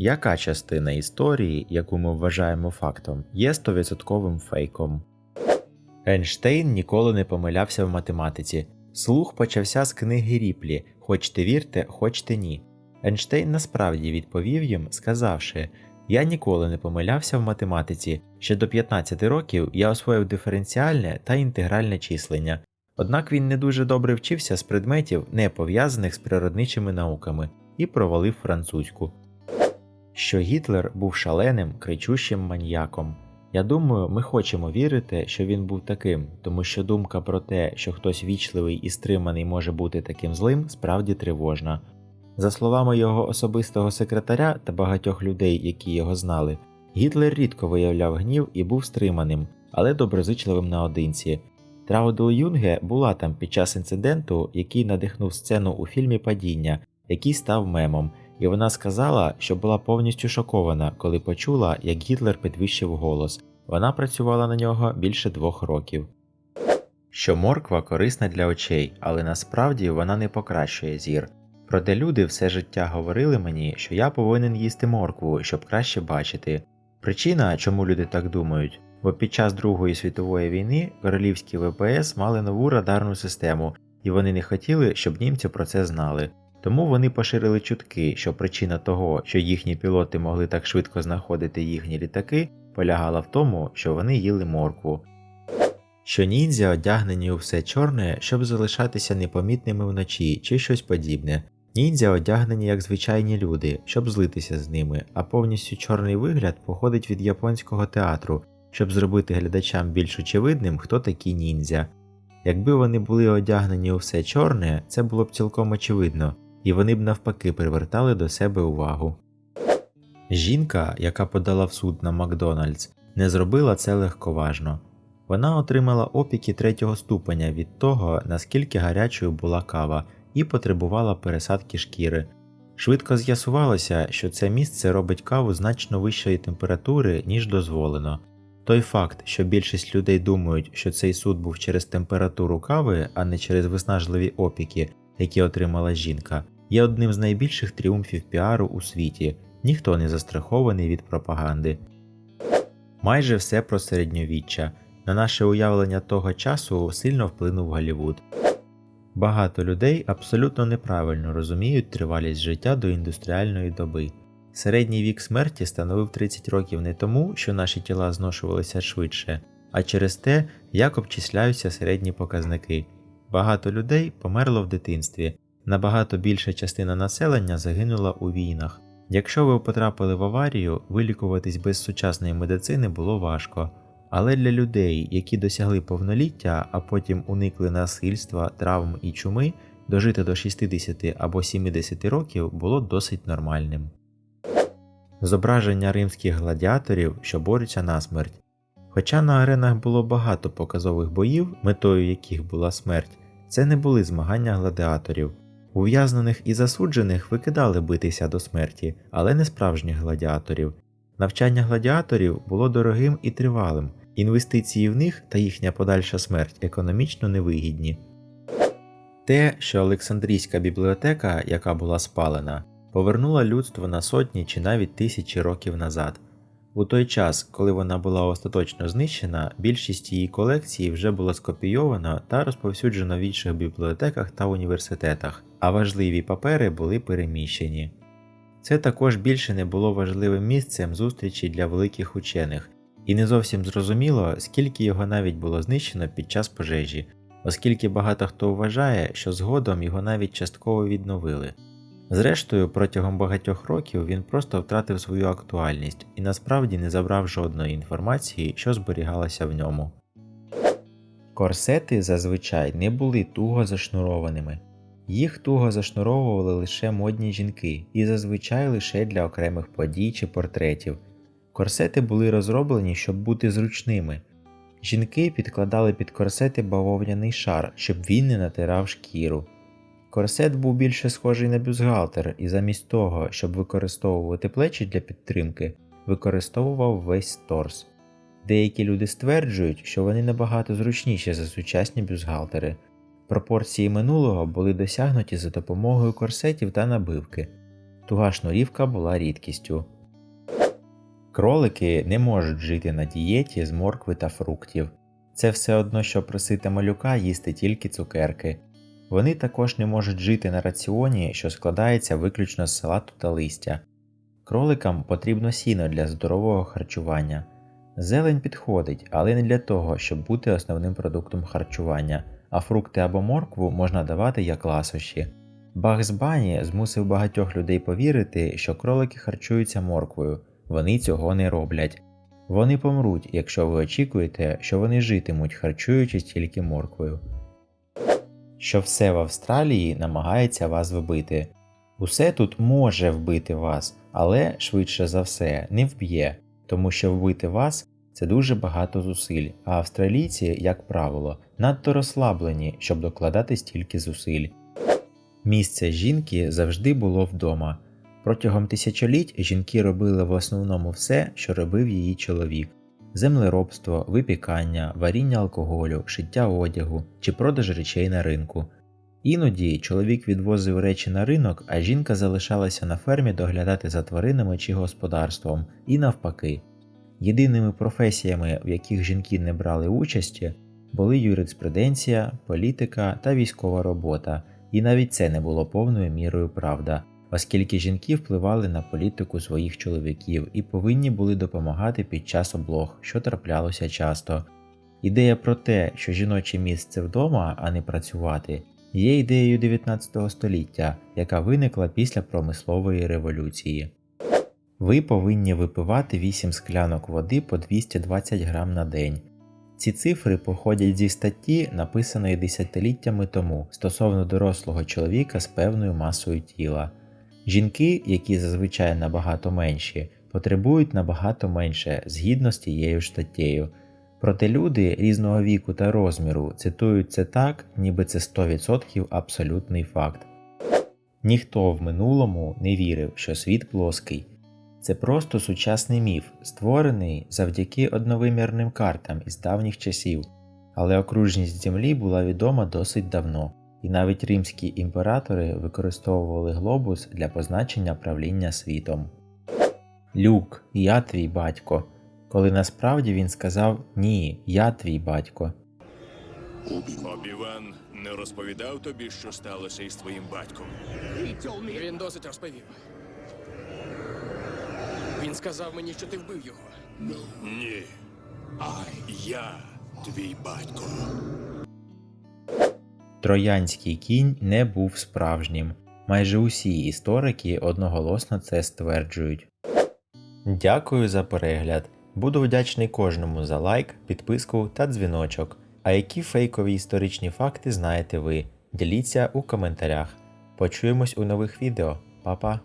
Яка частина історії, яку ми вважаємо фактом, є 100% фейком? Ейнштейн ніколи не помилявся в математиці. Слух почався з книги Ріплі Хочте вірте, хочте ні. Ейнштейн насправді відповів їм, сказавши: Я ніколи не помилявся в математиці. Ще до 15 років я освоїв диференціальне та інтегральне числення. Однак він не дуже добре вчився з предметів, не пов'язаних з природничими науками, і провалив французьку. Що Гітлер був шаленим, кричущим маньяком. Я думаю, ми хочемо вірити, що він був таким, тому що думка про те, що хтось вічливий і стриманий може бути таким злим, справді тривожна. За словами його особистого секретаря та багатьох людей, які його знали, Гітлер рідко виявляв гнів і був стриманим, але доброзичливим наодинці. Траудел Юнге була там під час інциденту, який надихнув сцену у фільмі Падіння, який став мемом, і вона сказала, що була повністю шокована, коли почула, як Гітлер підвищив голос. Вона працювала на нього більше двох років. Що морква корисна для очей, але насправді вона не покращує зір. Проте люди все життя говорили мені, що я повинен їсти моркву, щоб краще бачити. Причина, чому люди так думають, бо під час Другої світової війни королівські ВПС мали нову радарну систему, і вони не хотіли, щоб німці про це знали. Тому вони поширили чутки, що причина того, що їхні пілоти могли так швидко знаходити їхні літаки, полягала в тому, що вони їли моркву. Що ніндзя одягнені у все чорне, щоб залишатися непомітними вночі чи щось подібне. Ніндзя одягнені як звичайні люди, щоб злитися з ними, а повністю чорний вигляд походить від японського театру, щоб зробити глядачам більш очевидним, хто такі ніндзя. Якби вони були одягнені у все чорне, це було б цілком очевидно, і вони б навпаки привертали до себе увагу. Жінка, яка подала в суд на Макдональдс, не зробила це легковажно. Вона отримала опіки третього ступеня від того, наскільки гарячою була кава, і потребувала пересадки шкіри. Швидко з'ясувалося, що це місце робить каву значно вищої температури, ніж дозволено. Той факт, що більшість людей думають, що цей суд був через температуру кави, а не через виснажливі опіки, які отримала жінка, є одним з найбільших тріумфів піару у світі. Ніхто не застрахований від пропаганди. Майже все про середньовіччя. На наше уявлення того часу сильно вплинув Голлівуд. Багато людей абсолютно неправильно розуміють тривалість життя до індустріальної доби. Середній вік смерті становив 30 років не тому, що наші тіла зношувалися швидше, а через те, як обчисляються середні показники. Багато людей померло в дитинстві, набагато більша частина населення загинула у війнах. Якщо ви потрапили в аварію, вилікуватись без сучасної медицини було важко. Але для людей, які досягли повноліття, а потім уникли насильства, травм і чуми, дожити до 60 або 70 років було досить нормальним. Зображення римських гладіаторів, що борються на смерть. Хоча на аренах було багато показових боїв, метою яких була смерть, це не були змагання гладіаторів. Ув'язнених і засуджених викидали битися до смерті, але не справжніх гладіаторів. Навчання гладіаторів було дорогим і тривалим, інвестиції в них та їхня подальша смерть економічно невигідні. Те, що Олександрійська бібліотека, яка була спалена, повернула людство на сотні чи навіть тисячі років назад. У той час, коли вона була остаточно знищена, більшість її колекції вже була скопійована та розповсюджена в інших бібліотеках та університетах, а важливі папери були переміщені. Це також більше не було важливим місцем зустрічі для великих учених, і не зовсім зрозуміло, скільки його навіть було знищено під час пожежі, оскільки багато хто вважає, що згодом його навіть частково відновили. Зрештою, протягом багатьох років він просто втратив свою актуальність і насправді не забрав жодної інформації, що зберігалася в ньому. Корсети зазвичай не були туго зашнурованими. Їх туго зашнуровували лише модні жінки і зазвичай лише для окремих подій чи портретів. Корсети були розроблені, щоб бути зручними. Жінки підкладали під корсети бавовняний шар, щоб він не натирав шкіру. Корсет був більше схожий на бюстгальтер і замість того, щоб використовувати плечі для підтримки, використовував весь торс. Деякі люди стверджують, що вони набагато зручніші за сучасні бюстгальтери. Пропорції минулого були досягнуті за допомогою корсетів та набивки. туга шнурівка була рідкістю. Кролики не можуть жити на дієті з моркви та фруктів. Це все одно, що просити малюка їсти тільки цукерки. Вони також не можуть жити на раціоні, що складається виключно з салату та листя. Кроликам потрібно сіно для здорового харчування. Зелень підходить, але не для того, щоб бути основним продуктом харчування, а фрукти або моркву можна давати як ласощі. Бахс Бані змусив багатьох людей повірити, що кролики харчуються морквою. Вони цього не роблять. Вони помруть, якщо ви очікуєте, що вони житимуть, харчуючись тільки морквою. Що все в Австралії намагається вас вбити. Усе тут може вбити вас, але швидше за все не вб'є, тому що вбити вас це дуже багато зусиль, а австралійці, як правило, надто розслаблені, щоб докладати стільки зусиль. Місце жінки завжди було вдома. Протягом тисячоліть жінки робили в основному все, що робив її чоловік: землеробство, випікання, варіння алкоголю, шиття одягу чи продаж речей на ринку. Іноді чоловік відвозив речі на ринок, а жінка залишалася на фермі доглядати за тваринами чи господарством, і навпаки. Єдиними професіями, в яких жінки не брали участі, були юриспруденція, політика та військова робота, і навіть це не було повною мірою правда, оскільки жінки впливали на політику своїх чоловіків і повинні були допомагати під час облог, що траплялося часто. Ідея про те, що жіноче місце вдома, а не працювати, є ідеєю 19 століття, яка виникла після промислової революції. Ви повинні випивати 8 склянок води по 220 грам на день. Ці цифри походять зі статті, написаної десятиліттями тому стосовно дорослого чоловіка з певною масою тіла. Жінки, які зазвичай набагато менші, потребують набагато менше згідно з тією статтєю. Проте люди різного віку та розміру цитують це так, ніби це 100% абсолютний факт. Ніхто в минулому не вірив, що світ плоский. Це просто сучасний міф, створений завдяки одновимірним картам із давніх часів, але окружність Землі була відома досить давно, і навіть римські імператори використовували глобус для позначення правління світом. Люк, я твій батько, коли насправді він сказав Ні, я твій батько. Обіван не розповідав тобі, що сталося із твоїм батьком. Він досить розповів. Він сказав мені, що ти вбив його. Ні. А я твій батько. Троянський кінь не був справжнім. Майже усі історики одноголосно це стверджують. Дякую за перегляд. Буду вдячний кожному за лайк, підписку та дзвіночок. А які фейкові історичні факти знаєте ви? Діліться у коментарях. Почуємось у нових відео. Па-па!